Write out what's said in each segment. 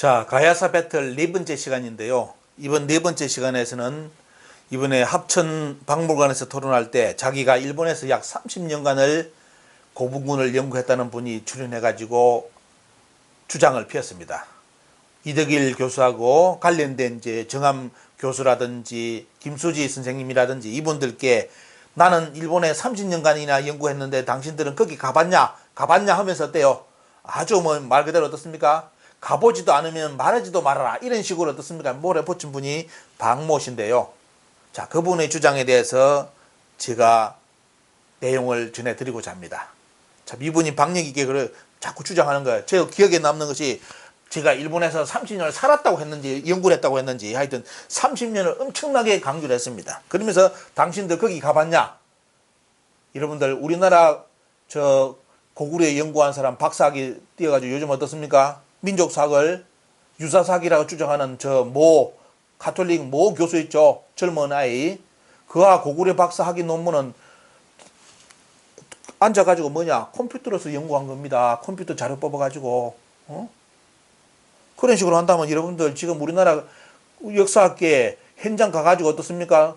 자, 가야사 배틀 네 번째 시간인데요. 이번 네 번째 시간에서는 이번에 합천 박물관에서 토론할 때 자기가 일본에서 약 30년간을 고분군을 연구했다는 분이 출연해가지고 주장을 폈습니다. 이덕일 교수하고 관련된 이제 정함 교수라든지 김수지 선생님이라든지 이분들께 나는 일본에 30년간이나 연구했는데 당신들은 거기 가봤냐? 가봤냐 하면서 어때요? 아주 뭐 말 그대로 어떻습니까? 가보지도 않으면 말하지도 말아라. 이런 식으로 어떻습니까? 모래 붙인 분이 박모신데요. 자, 그분의 주장에 대해서 제가 내용을 전해드리고자 합니다. 참, 이분이 박력 있게 그걸 자꾸 주장하는 거예요. 제가 기억에 남는 것이 제가 일본에서 30년을 살았다고 했는지 연구를 했다고 했는지 하여튼 30년을 엄청나게 강조를 했습니다. 그러면서 당신들 거기 가봤냐? 여러분들 우리나라 저 고구려에 연구한 사람 박사학위 띄어가지고 요즘 어떻습니까? 민족사학을 유사사학이라고 주장하는 저모 카톨릭 모 교수 있죠? 젊은 아이 그가 고구려 박사 학위 논문은 앉아가지고 뭐냐 컴퓨터로서 연구한 겁니다. 컴퓨터 자료 뽑아가지고 어? 그런 식으로 한다면 여러분들 지금 우리나라 역사학계 현장 가가지고 어떻습니까?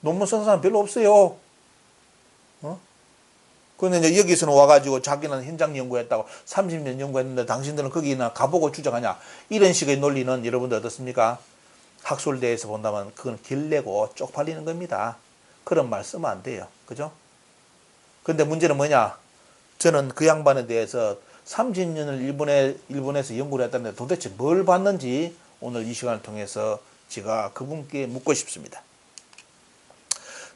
논문 쓴 사람 별로 없어요. 어? 근데 이제 여기서는 와가지고 자기는 현장 연구했다고 30년 연구했는데 당신들은 거기나 가보고 주장하냐 이런 식의 논리는 여러분들 어떻습니까? 학술대에서 본다면 그건 길내고 쪽팔리는 겁니다. 그런 말 쓰면 안 돼요. 그죠? 근데 문제는 뭐냐? 저는 그 양반에 대해서 30년을 일본에, 일본에서 연구를 했다는데 도대체 뭘 봤는지 오늘 이 시간을 통해서 제가 그분께 묻고 싶습니다.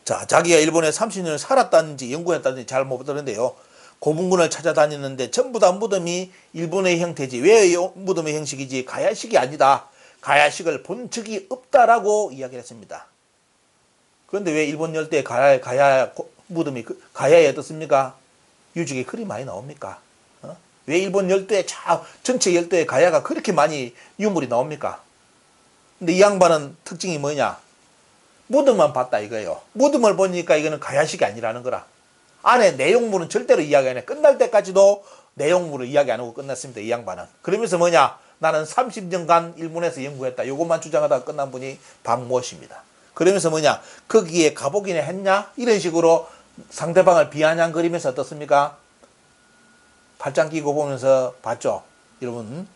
자, 자기가 일본에 30년을 살았다는지 연구했다는지 잘 못 들었는데요. 고분군을 찾아다녔는데 전부 다 무덤이 일본의 형태지 왜 무덤의 형식이지 가야식이 아니다. 가야식을 본 적이 없다라고 이야기를 했습니다. 그런데 왜 일본 열대 가야 가야 무덤이 그, 가야에 어떻습니까? 유적이 그리 많이 나옵니까? 어? 왜 일본 열도에 자 전체 열도에 가야가 그렇게 많이 유물이 나옵니까? 근데 이 양반은 특징이 뭐냐? 무덤만 봤다 이거예요. 무덤을 보니까 이거는 가야식이 아니라는 거라. 안에 내용물은 절대로 이야기 안 해. 끝날 때까지도 내용물을 이야기 안 하고 끝났습니다. 이 양반은. 그러면서 뭐냐? 나는 30년간 일본에서 연구했다. 요것만 주장하다가 끝난 분이 박모씨입니다. 그러면서 뭐냐? 거기에 가보기나 했냐? 이런 식으로 상대방을 비아냥거리면서 어떻습니까? 발장 끼고 보면서 봤죠? 여러분.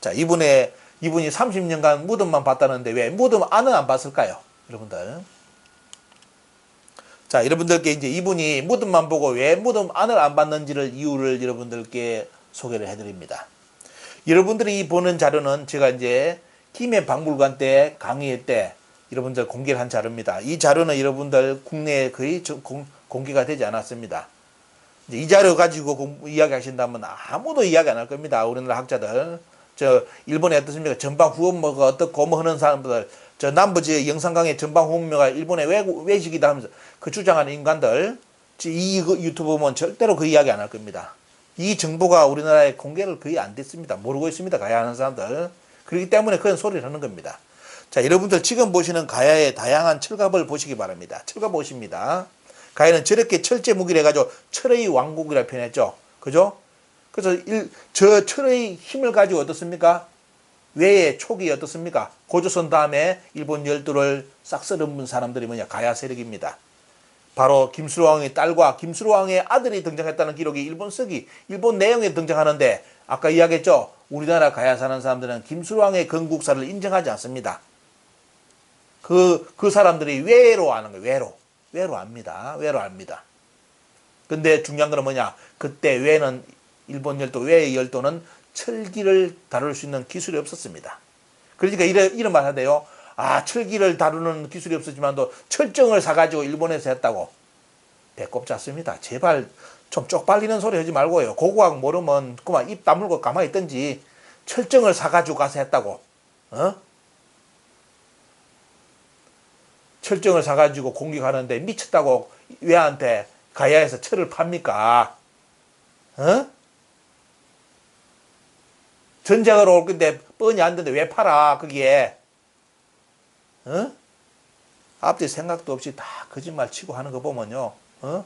자, 이분의, 이분이 30년간 무덤만 봤다는데 왜 무덤 안은 안 봤을까요? 여러분들. 자, 여러분들께 이제 이분이 무덤만 보고 왜 무덤 안을 안 봤는지를 이유를 여러분들께 소개를 해드립니다. 여러분들이 보는 자료는 제가 이제 김해 박물관 때 강의 때 여러분들 공개를 한 자료입니다. 이 자료는 여러분들 국내에 거의 공, 공개가 되지 않았습니다. 이 자료 가지고 공, 이야기 하신다면 아무도 이야기 안 할 겁니다. 우리나라 학자들. 저 일본에 어떻습니까? 전방 후원모가 어떻고 뭐 하는 사람들 저 남부 지역 영산강의 전방 후원모가 일본의 외국 외식이다 하면서 그 주장하는 인간들 이 유튜브 보면 절대로 그 이야기 안 할 겁니다. 이 정보가 우리나라에 공개를 거의 안 됐습니다. 모르고 있습니다. 가야 하는 사람들. 그렇기 때문에 그런 소리를 하는 겁니다. 자, 여러분들 지금 보시는 가야의 다양한 철갑을 보시기 바랍니다. 철갑 보십니다. 가야는 저렇게 철제 무기를 해가지고 철의 왕국이라 표현했죠. 그죠? 그래서 일, 저 철의 힘을 가지고 어떻습니까? 외의 촉이 어떻습니까? 고조선 다음에 일본 열도를 싹 쓸어문 사람들이 뭐냐? 가야 세력입니다. 바로 김수로 왕의 딸과 김수로 왕의 아들이 등장했다는 기록이 일본 서기, 일본 내용에 등장하는데 아까 이야기했죠. 우리나라 가야 사는 사람들은 김수로 왕의 건국사를 인정하지 않습니다. 그, 그 사람들이 외로 하는 거예요. 외로. 외로 합니다. 외로 합니다. 근데 중요한 건 뭐냐? 그때 외는 일본 열도, 외의 열도는 철기를 다룰 수 있는 기술이 없었습니다. 그러니까 이런, 이런 말 하대요. 아, 철기를 다루는 기술이 없었지만도 철정을 사가지고 일본에서 했다고. 배꼽 잡습니다. 제발 좀 쪽팔리는 소리 하지 말고요. 고고학 모르면 그만 입 다물고 가만히 있든지 철정을 사가지고 가서 했다고. 어? 철정을 사가지고 공격하는데 미쳤다고 왜한테 가야에서 철을 팝니까? 어? 전쟁으로 올 건데 뻔히 안 되는데 왜 팔아 거기에? 어? 앞뒤 생각도 없이 다 거짓말 치고 하는 거 보면요. 어?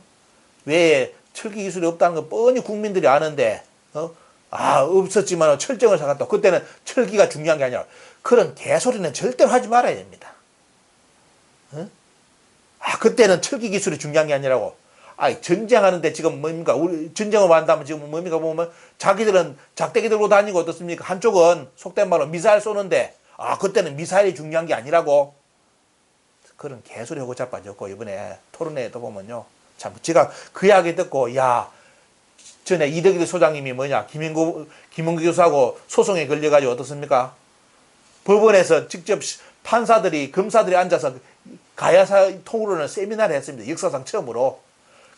왜 철기 기술이 없다는 거 뻔히 국민들이 아는데 어? 아 없었지만 철정을 사갔다. 그때는 철기가 중요한 게 아니라 그런 개소리는 절대로 하지 말아야 됩니다. 응? 아 그때는 철기 기술이 중요한 게 아니라고. 아 전쟁하는데 지금 뭡니까? 우리 전쟁을 한다면 지금 뭡니까 보면 자기들은 작대기 들고 다니고 어떻습니까? 한쪽은 속된 말로 미사일 쏘는데 아 그때는 미사일이 중요한 게 아니라고. 그런 개소리 하고 자빠졌고 이번에 토론회에도 보면요. 참 제가 그 이야기 듣고 야 전에 이덕일 소장님이 뭐냐 김인구 김은구 교수하고 소송에 걸려가지고 어떻습니까? 법원에서 직접 판사들이 검사들이 앉아서 가야사 통으로는 세미나를 했습니다. 역사상 처음으로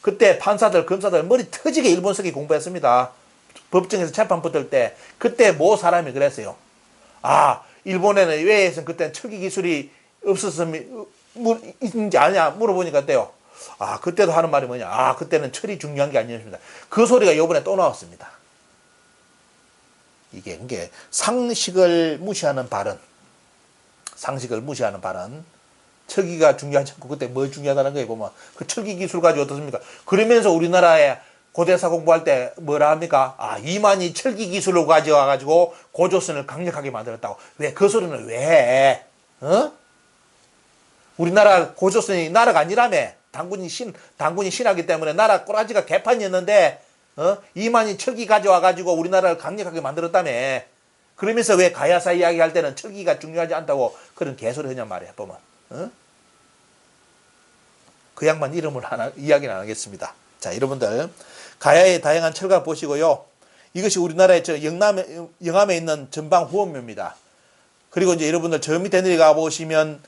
그때 판사들 검사들 머리 터지게 일본서기 공부했습니다. 법정에서 재판 붙을 때 그때 모 사람이 그랬어요. 아 일본에는 외에서 그때 철기 기술이 없었으면 있는지 아냐 물어보니까 어때요? 아, 그때도 하는 말이 뭐냐. 아, 그때는 철이 중요한 게 아니었습니다. 그 소리가 이번에 또 나왔습니다. 이게, 이게 상식을 무시하는 발언. 상식을 무시하는 발언. 철기가 중요하지 않고 그때 뭐 중요하다는 거에 보면 그 철기 기술 가지고 어떻습니까? 그러면서 우리나라에 고대사 공부할 때 뭐라 합니까? 아, 이만희 철기 기술을 가져와 가지고 고조선을 강력하게 만들었다고. 왜 그 소리는 왜? 해? 어? 우리나라 고조선이 나라가 아니라며 당군이 신 당군이 신하기 때문에 나라 꼬라지가 개판이었는데 어? 이만희 철기 가져와 가지고 우리나라를 강력하게 만들었다며 그러면서 왜 가야사 이야기 할 때는 철기가 중요하지 않다고 그런 개소리 하냐 말이야 보면 어? 그 양반 이름을 하나 이야기는 안 하겠습니다 자 여러분들 가야의 다양한 철학 보시고요 이것이 우리나라의 저 영남에 영암에 있는 전방 후원묘입니다 그리고 이제 여러분들 저 밑에 내려가 보시면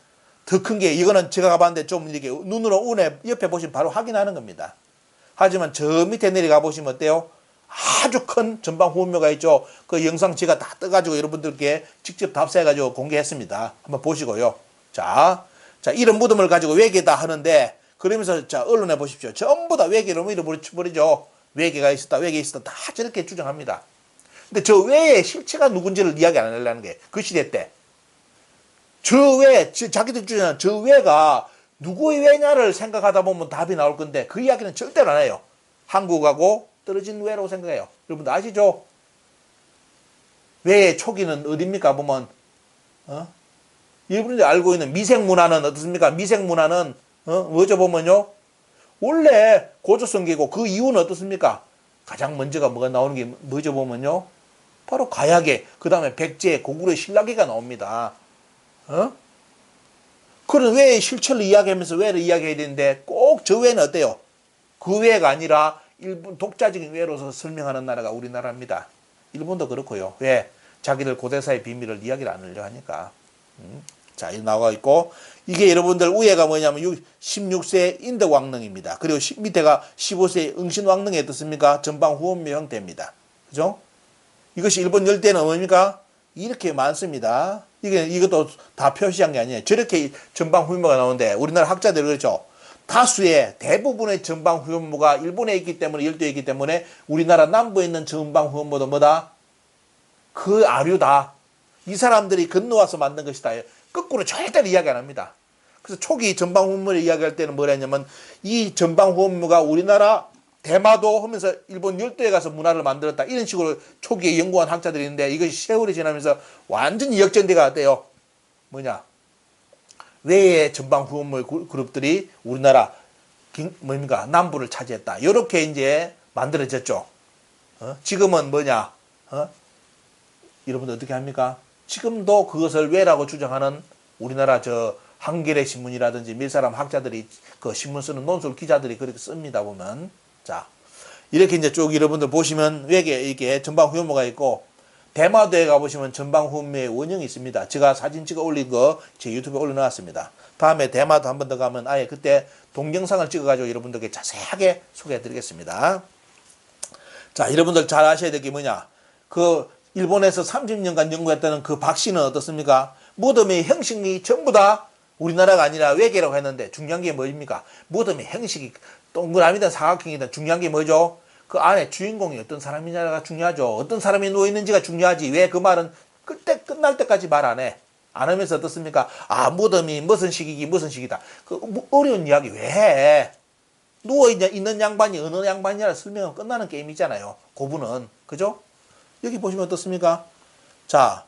더 큰 게 이거는 제가 가봤는데 좀 이렇게 눈으로 운에 옆에 보시면 바로 확인하는 겁니다. 하지만 저 밑에 내려가 보시면 어때요? 아주 큰 전방 후원묘가 있죠. 그 영상 제가 다 떠가지고 여러분들께 직접 답사해가지고 공개했습니다. 한번 보시고요. 자, 자 이런 무덤을 가지고 외계다 하는데 그러면서 자 언론에 보십시오. 전부 다 외계로 밀어버리죠. 외계가 있었다, 외계 있었다 다 저렇게 주장합니다. 근데 저 외에 실체가 누군지를 이야기 안 하려는 게 그 시대 때. 저 외, 저 자기들 주장하는 저 외가 누구의 외냐를 생각하다 보면 답이 나올 건데 그 이야기는 절대로 안 해요. 한국하고 떨어진 외라고 생각해요. 여러분들 아시죠? 외의 초기는 어딥니까? 보면, 어? 여러분들이 알고 있는 미생 문화는 어떻습니까? 미생 문화는, 어? 뭐죠? 보면요. 원래 고조성계고 그 이유는 어떻습니까? 가장 먼저가 뭐가 나오는 게 뭐죠? 보면요. 바로 가야계, 그 다음에 백제, 고구려 신라계가 나옵니다. 어? 그런 외의 실체를 이야기하면서 외를 이야기해야 되는데 꼭 저 외는 어때요? 그 외가 아니라 일본 독자적인 외로서 설명하는 나라가 우리나라입니다. 일본도 그렇고요. 왜? 자기들 고대사의 비밀을 이야기를 안 하려 하니까. 음. 자, 이 나와 있고 이게 여러분들 우예가 뭐냐면 16세 인덕 왕릉입니다. 그리고 시, 밑에가 15세 응신 왕릉이 어떻습니까? 전방 후원묘 형태입니다. 그죠? 이것이 일본 열대는 뭡니까? 이렇게 많습니다. 이게 이것도 다 표시한 게 아니에요. 저렇게 전방 후면모가 나오는데 우리나라 학자들 그렇죠. 다수의 대부분의 전방 후면모가 일본에 있기 때문에 열도에 있기 때문에 우리나라 남부에 있는 전방 후면모도 뭐다? 그 아류다. 이 사람들이 건너와서 만든 것이다. 거꾸로 절대로 이야기 안 합니다. 그래서 초기 전방 후면모를 이야기할 때는 뭐라 했냐면 이 전방 후면모가 우리나라 대마도 하면서 일본 열도에 가서 문화를 만들었다. 이런 식으로 초기에 연구한 학자들이 있는데 이것이 세월이 지나면서 완전히 역전대가 돼요. 뭐냐. 외의 전방 후원물 그룹들이 우리나라 뭡니까 남부를 차지했다. 이렇게 이제 만들어졌죠. 어? 지금은 뭐냐? 어? 여러분들 어떻게 합니까? 지금도 그것을 왜라고 주장하는 우리나라 저 한겨레 신문이라든지 밀사람 학자들이 그 신문 쓰는 논술 기자들이 그렇게 씁니다 보면 자, 이렇게 이제 쭉 여러분들 보시면 외계 이게 전방 후면모가 있고 대마도에 가보시면 전방 후면모의 원형이 있습니다. 제가 사진 찍어 올린 거 제 유튜브에 올려놨습니다. 다음에 대마도 한 번 더 가면 아예 그때 동영상을 찍어가지고 여러분들께 자세하게 소개해 드리겠습니다. 자, 여러분들 잘 아셔야 될 게 뭐냐. 그 일본에서 30년간 연구했다는 그 박씨는 어떻습니까? 무덤의 형식이 전부 다 우리나라가 아니라 외계라고 했는데 중요한 게 뭐입니까? 무덤의 형식이 동그라미든 사각형이든 중요한 게 뭐죠? 그 안에 주인공이 어떤 사람이냐가 중요하죠. 어떤 사람이 누워있는지가 중요하지. 왜 그 말은 그때 끝날 때까지 말 안 해. 안 하면서 어떻습니까? 아, 무덤이 무슨 시기기, 무슨 시기다. 그 어려운 이야기 왜 해? 누워있는 있는 양반이 어느 양반이냐 설명은 끝나는 게임이잖아요. 고분은. 그죠? 여기 보시면 어떻습니까? 자,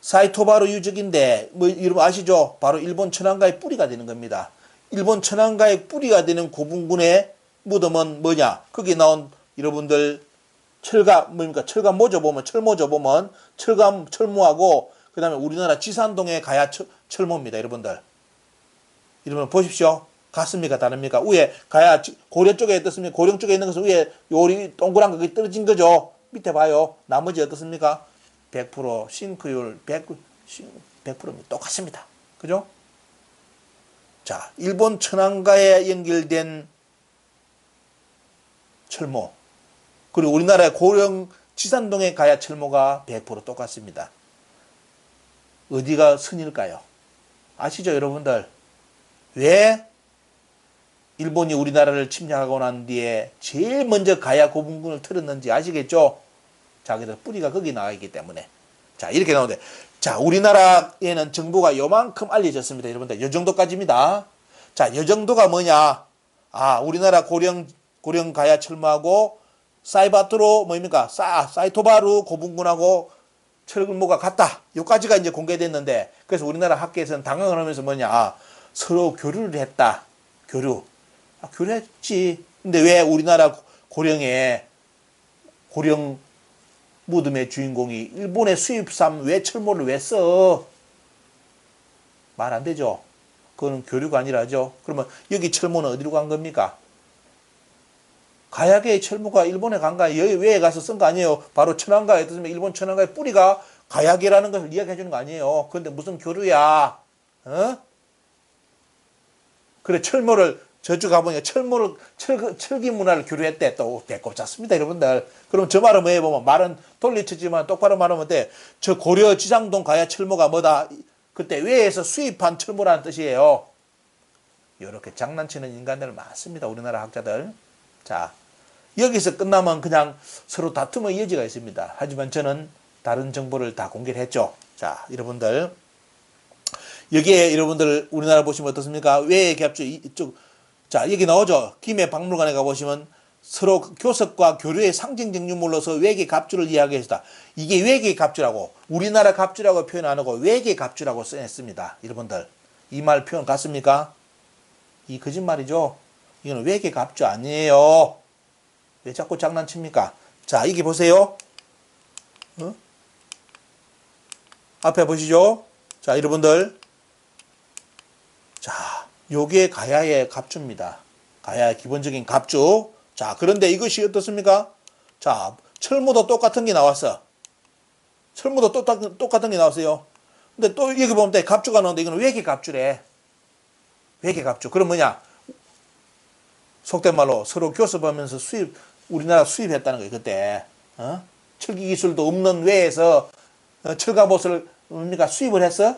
사이토바루 유적인데 뭐 여러분 아시죠? 바로 일본 천황가의 뿌리가 되는 겁니다. 일본 천황가의 뿌리가 되는 고분군의 무덤은 뭐냐? 거기 나온 여러분들 철가 뭡니까? 철가 모조 보면 철모조 보면 철감 철모하고 그다음에 우리나라 지산동에 가야 철, 철모입니다, 여러분들. 여러분 보십시오. 같습니까? 다릅니까? 위에 가야 지- 고려 쪽에 어떻습니까? 고령 쪽에 있는 것은 위에 요리 동그란 거 떨어진 거죠. 밑에 봐요. 나머지 어떻습니까? 100% 싱크율 100, 100%입니다. 똑같습니다. 그죠? 자, 일본 천황가에 연결된 철모. 그리고 우리나라의 고령 지산동에 가야 철모가 100% 똑같습니다. 어디가 선일까요? 아시죠, 여러분들? 왜 일본이 우리나라를 침략하고 난 뒤에 제일 먼저 가야 고분군을 틀었는지 아시겠죠? 자, 그래서 뿌리가 거기 나와 있기 때문에. 자, 이렇게 나오는데. 자, 우리나라에는 정보가 요만큼 알려졌습니다. 여러분들. 요 정도까지입니다. 자, 요 정도가 뭐냐? 아, 우리나라 고령, 고령 가야 철모하고 사이바트로 뭡니까? 사, 사이토바루 고분군하고 철근모가 같다. 요까지가 이제 공개됐는데 그래서 우리나라 학계에서는 당황을 하면서 뭐냐? 아, 서로 교류를 했다. 교류. 아, 교류했지. 근데 왜 우리나라 고령에 고령 무덤의 주인공이 일본의 수입삼 왜 철모를 왜 써? 말 안 되죠. 그거는 교류가 아니라죠. 그러면 여기 철모는 어디로 간 겁니까? 가야계의 철모가 일본에 간가 여기 왜 가서 쓴 거 아니에요. 바로 천황가에 뜻이면 일본 천황가의 뿌리가 가야계라는 것을 이야기해 주는 거 아니에요. 그런데 무슨 교류야? 어? 그래 철모를 저쪽 가보니까 철모를 철 철기 문화를 교류했대 또 배꼽 잡습니다 여러분들. 그럼 저 말은 뭐해 보면 말은 돌리치지만 똑바로 말하면 돼. 저 고려 지상동 가야 철모가 뭐다? 그때 외에서 수입한 철모라는 뜻이에요. 이렇게 장난치는 인간들 많습니다 우리나라 학자들. 자 여기서 끝나면 그냥 서로 다툼의 여지가 있습니다. 하지만 저는 다른 정보를 다 공개를 했죠. 자 여러분들. 여기에 여러분들 우리나라 보시면 어떻습니까? 외의 겹주 이쪽 자 여기 나오죠. 김해 박물관에 가보시면 서로 교섭과 교류의 상징적 유물로서 외계 갑주를 이야기했다. 이게 외계 갑주라고 우리나라 갑주라고 표현 안 하고 외계 갑주라고 써냈습니다. 여러분들 이 말 표현 같습니까? 이 거짓말이죠. 이거는 외계 갑주 아니에요. 왜 자꾸 장난칩니까? 자 여기 보세요. 어? 앞에 보시죠. 자 여러분들 자, 요게 가야의 갑주입니다. 가야의 기본적인 갑주. 자, 그런데 이것이 어떻습니까? 자, 철무도 똑같은 게 나왔어. 철무도 똑같은, 똑같은 게 나왔어요. 근데 또 여기 보면 또 갑주가 나오는데 이거는 외계 갑주래. 외계 갑주. 그럼 뭐냐? 속된 말로 서로 교섭하면서 수입, 우리나라 수입했다는 거예요, 그때. 어? 철기 기술도 없는 외에서 어, 철갑옷을 뭡니까? 수입을 했어?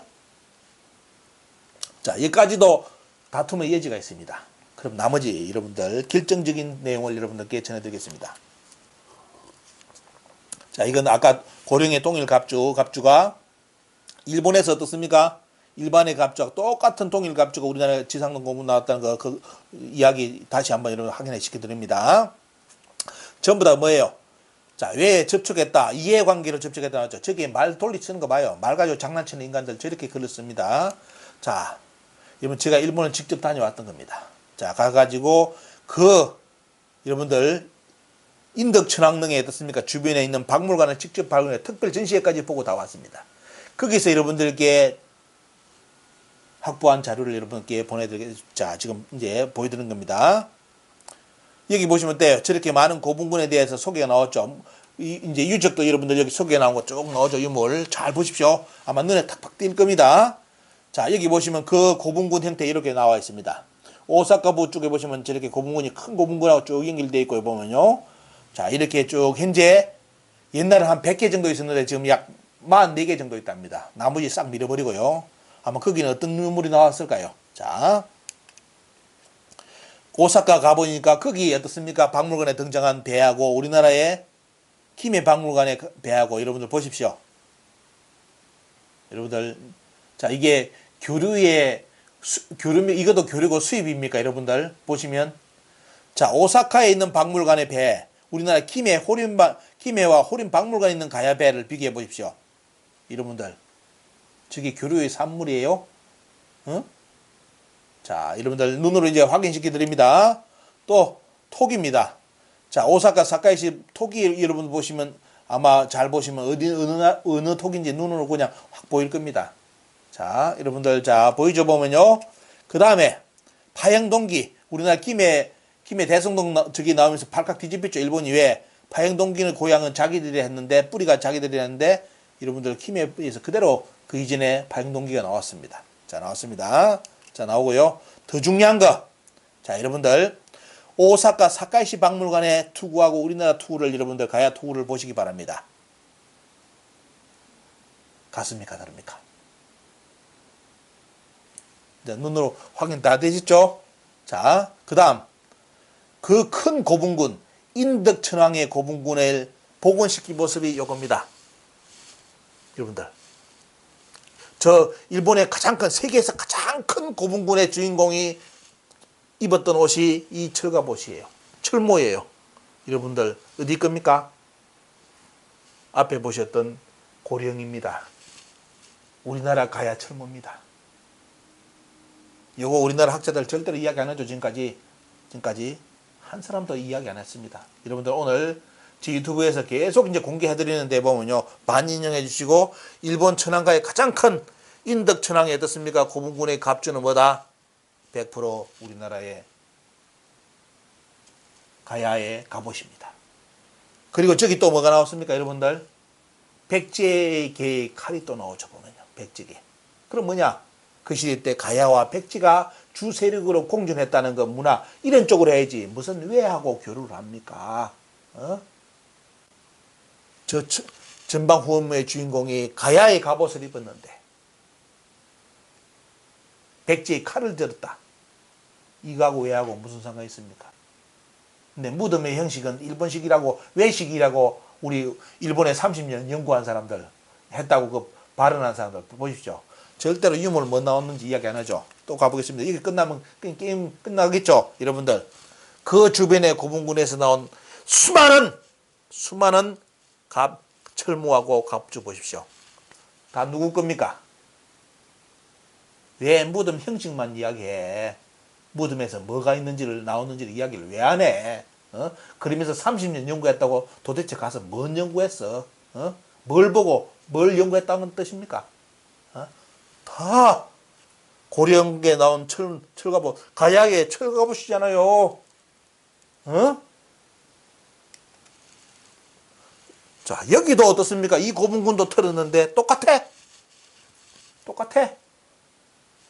자, 여기까지도 다툼의 여지가 있습니다. 그럼 나머지 여러분들 결정적인 내용을 여러분들께 전해드리겠습니다. 자, 이건 아까 고령의 동일 갑주, 갑주가 일본에서 어떻습니까? 일반의 갑주와 똑같은 동일 갑주가 우리나라 지상동 고문 나왔다는 거, 그 이야기 다시 한번 여러분 확인해 시켜드립니다. 전부 다 뭐예요? 자, 왜 접촉했다? 이해관계로 접촉했다. 저기 말 돌리치는 거 봐요. 말 가지고 장난치는 인간들 저렇게 글을 씁니다. 자, 여러분 제가 일본을 직접 다녀왔던 겁니다. 자, 가가지고 그 여러분들 인덕천왕릉에 어떻습니까? 주변에 있는 박물관을 직접 발견해 특별 전시회까지 보고 다 왔습니다. 거기서 여러분들께 확보한 자료를 여러분께 보내드리겠 자, 지금 이제 보여드리는 겁니다. 여기 보시면 돼요. 저렇게 많은 고분군에 대해서 소개가 나왔죠. 이, 이제 유적도 여러분들 여기 소개 나온 거쭉 나오죠. 유물 잘 보십시오. 아마 눈에 탁탁 띌 겁니다. 자, 여기 보시면 그 고분군 형태 이렇게 나와 있습니다. 오사카부 쪽에 보시면 저렇게 고분군이 큰 고분군하고 쭉 연결되어 있고 보면요. 자, 이렇게 쭉 현재 옛날에 한 100개 정도 있었는데 지금 약 44개 정도 있답니다. 나머지 싹 밀어버리고요. 아마 거기는 어떤 유물이 나왔을까요? 자, 오사카 가보니까 거기 어떻습니까? 박물관에 등장한 배하고 우리나라의 김해 박물관의 그 배하고 여러분들 보십시오. 여러분들 자 이게 교류의 수, 교류 이것도 교류고 수입입니까 여러분들 보시면 자 오사카에 있는 박물관의 배 우리나라 김해 호림반 히메와 호림 박물관에 있는 가야 배를 비교해 보십시오. 여러분들. 저게 교류의 산물이에요. 어? 자, 여러분들 눈으로 이제 확인시켜 드립니다. 또 톡입니다. 자, 오사카 사카이시 톡이 여러분 보시면 아마 잘 보시면 어디 어느 나- 어느 톡인지 눈으로 그냥 확 보일 겁니다. 자, 여러분들 자 보이죠 보면요. 그 다음에 파행 동기 우리나라 김해 김해 대성동 나- 저기 나오면서 발칵 뒤집혔죠 일본이 왜 파행 동기는 고향은 자기들이 했는데 뿌리가 자기들이 했는데 여러분들 김해에서 그대로 그 이전에 파행 동기가 나왔습니다. 자 나왔습니다. 자 나오고요. 더 중요한 거. 자 여러분들 오사카 사카이시 박물관에 투구하고 우리나라 투구를 여러분들 가야 투구를 보시기 바랍니다. 같습니까 다릅니까? 네, 눈으로 확인 다 되셨죠? 자, 그 다음. 그 큰 고분군, 인덕천왕의 고분군을 복원시킨 모습이 요겁니다. 여러분들. 저 일본의 가장 큰, 세계에서 가장 큰 고분군의 주인공이 입었던 옷이 이 철갑 옷이에요. 철모예요. 여러분들, 어디 겁니까? 앞에 보셨던 고령입니다. 우리나라 가야 철모입니다. 요거 우리나라 학자들 절대로 이야기 안 해줘 지금까지 지금까지 한 사람도 이야기 안 했습니다. 여러분들 오늘 제 유튜브에서 계속 이제 공개해 드리는데 보면요 많이 인용해 주시고 일본 천황가의 가장 큰 인덕 천황이 어떻습니까? 고분군의 갑주는 뭐다? 100% 우리나라의 가야의 갑옷입니다. 그리고 저기 또 뭐가 나왔습니까, 여러분들? 백제의 칼이 또 나오죠 보면요, 백제계. 그럼 뭐냐? 그 시대 때 가야와 백지가 주 세력으로 공존했다는 건 문화 이런 쪽으로 해야지 무슨 왜하고 교류를 합니까? 어? 저 저- 전방 후원의 주인공이 가야의 갑옷을 입었는데 백지의 칼을 들었다. 이거하고 왜하고 무슨 상관이 있습니까? 근데 무덤의 형식은 일본식이라고 외식이라고 우리 일본에 30년 연구한 사람들 했다고 그 발언한 사람들 보십시오. 절대로 유물 뭐 나왔는지 이야기 안 하죠. 또 가보겠습니다. 이게 끝나면 그 게임 끝나겠죠, 여러분들. 그 주변에 고분군에서 나온 수많은 수많은 갑 철모하고 갑주 보십시오. 다 누구 겁니까? 왜 무덤 형식만 이야기해? 무덤에서 뭐가 있는지를 나오는지를 이야기를 왜 안 해? 어? 그러면서 30년 연구했다고 도대체 가서 뭔 연구했어? 어? 뭘 보고 뭘 연구했다는 뜻입니까? 어? 다 고령에 나온 철, 철갑옷, 가야의 철갑옷이잖아요. 어? 자, 여기도 어떻습니까? 이 고분군도 털었는데 똑같아. 똑같아.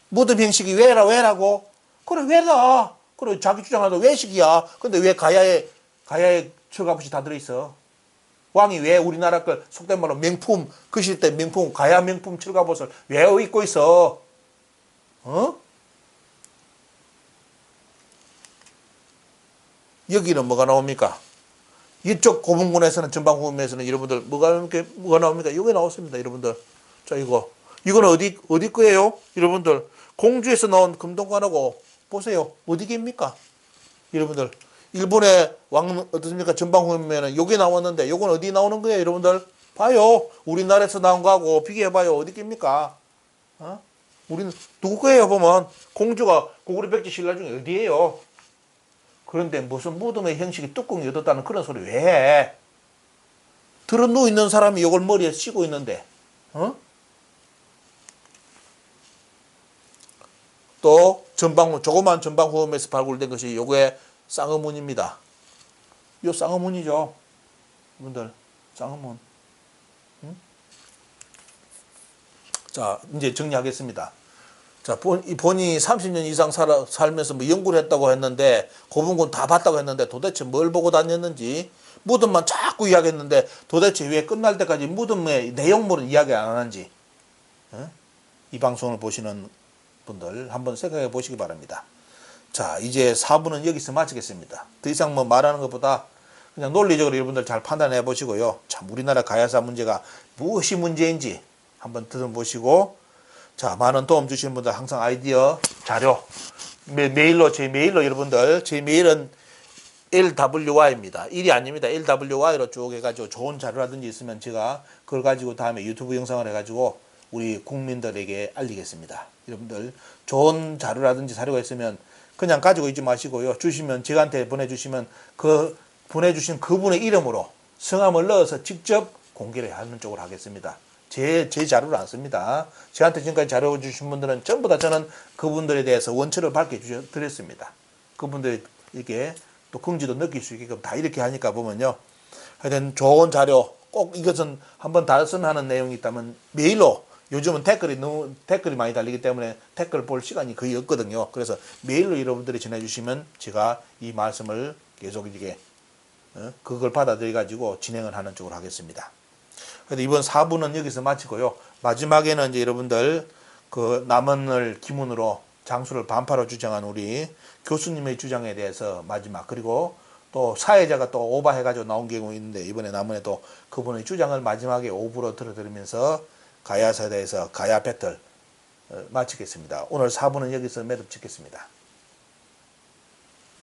무덤 형식이 왜라 왜라고? 그래 왜라? 그래 자기 주장하도 외식이야. 근데 왜 가야에 가야에 철갑옷이 다 들어있어? 왕이 왜 우리나라 걸 속된 말로 명품 그 시대 명품 가야 명품 철갑옷을 왜 입고 있어? 어? 여기는 뭐가 나옵니까? 이쪽 고분군에서는 전방 후면에서는 여러분들 뭐가 이렇게 뭐가 나옵니까? 여기 나왔습니다, 여러분들. 자 이거 이거는 어디 어디 거예요, 여러분들? 공주에서 나온 금동관하고 보세요, 어디입니까, 여러분들? 일본의 왕 어떻습니까? 전방 후면에는 여기 나왔는데 요건 어디 나오는 거예요, 여러분들? 봐요, 우리나라에서 나온 거하고 비교해봐요, 어디입니까? 어? 우리는 누구 거예요, 보면 공주가 고구려 백제 신라 중에 어디예요? 그런데 무슨 무덤의 형식이 뚜껑이 얻었다는 그런 소리 왜 해? 들어 누워 있는 사람이 이걸 머리에 씌고 있는데, 어? 또 전방문 조그만 전방 후음에서 발굴된 것이 요게 쌍어문입니다. 요 쌍어문이죠, 여러분들 쌍어문. 응? 자 이제 정리하겠습니다. 자, 본, 이 본인이 30년 이상 살아, 살면서 뭐 연구를 했다고 했는데, 고분군 다 봤다고 했는데, 도대체 뭘 보고 다녔는지, 무덤만 자꾸 이야기했는데, 도대체 왜 끝날 때까지 무덤의 내용물은 이야기 안 하는지, 어? 이 방송을 보시는 분들 한번 생각해 보시기 바랍니다. 자, 이제 4부는 여기서 마치겠습니다. 더 이상 뭐 말하는 것보다 그냥 논리적으로 여러분들 잘 판단해 보시고요. 참, 우리나라 가야사 문제가 무엇이 문제인지 한번 들어보시고, 자, 많은 도움 주시는 분들 항상 아이디어, 자료, 매, 메일로, 제 메일로 여러분들, 제 메일은 LWY입니다. 일이 아닙니다. LWY로 쭉 해가지고 좋은 자료라든지 있으면 제가 그걸 가지고 다음에 유튜브 영상을 해가지고 우리 국민들에게 알리겠습니다. 여러분들 좋은 자료라든지 사료가 있으면 그냥 가지고 있지 마시고요. 주시면 저한테 보내주시면 그 보내주신 그분의 이름으로 성함을 넣어서 직접 공개를 하는 쪽으로 하겠습니다. 제, 제 자료를 안 씁니다. 저한테 지금까지 자료 주신 분들은 전부 다 저는 그분들에 대해서 원처를 밝혀드렸습니다. 그분들이 이렇게 또 긍지도 느낄 수 있게끔 다 이렇게 하니까 보면요. 하여튼 좋은 자료 꼭 이것은 한번 달았으면 하는 내용이 있다면 메일로 요즘은 댓글이 너무 댓글이 많이 달리기 때문에 댓글 볼 시간이 거의 없거든요. 그래서 메일로 여러분들이 전해주시면 제가 이 말씀을 계속 이게 어? 그걸 받아들여 가지고 진행을 하는 쪽으로 하겠습니다. 그래서 이번 4부는 여기서 마치고요. 마지막에는 이제 여러분들 그 남원을 기문으로 장수를 반파로 주장한 우리 교수님의 주장에 대해서 마지막 그리고 또 사회자가 또 오바해가지고 나온 경우 있는데 이번에 남원에 또 그분의 주장을 마지막에 오부로 들어드리면서 가야사대에서 가야 배틀 어, 마치겠습니다. 오늘 4부는 여기서 매듭 짓겠습니다.